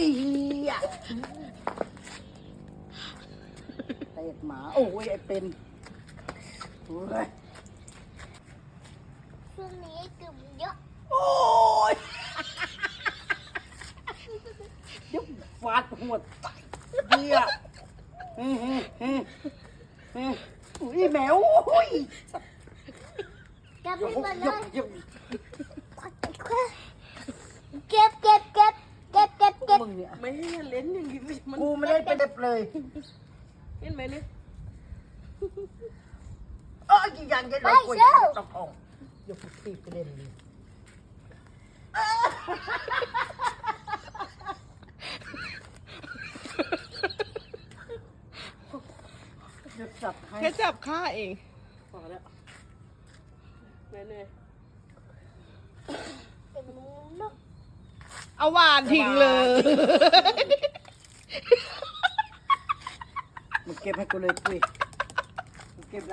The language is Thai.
ยเฮียเตะหมา โอ้ยไอ้เป็นโอ้ยช่วงนี้กลุ่มเยอะ โอ้ยเดี๋ยวฟาดหัวแตกเฮียเฮ้ยเฮ้ยเฮ้ยเฮ้ยอุ้ยแมวโอ้ยเก็บยให้กหมดยเลกย ยก เก็บเก็บเก็บเก็บเก็บเก็บ มึงเนี่ย ไม่ให้เล่นอย่างนี้มันกูไม่ได้เป็นเด็บเลย เห็นไหมเนี่ยเอ้ยกี่ยันกันเลยกูยังไม่ต้องออกยกตีบไปเล่นเลยหยุดจับให้แค่จับข้าเองพอแล้วเหนื่อย เป็นมุมเนอะ ๆ เอาหวานทิ้งเลย มึงเก็บให้กูเลยปุ้ย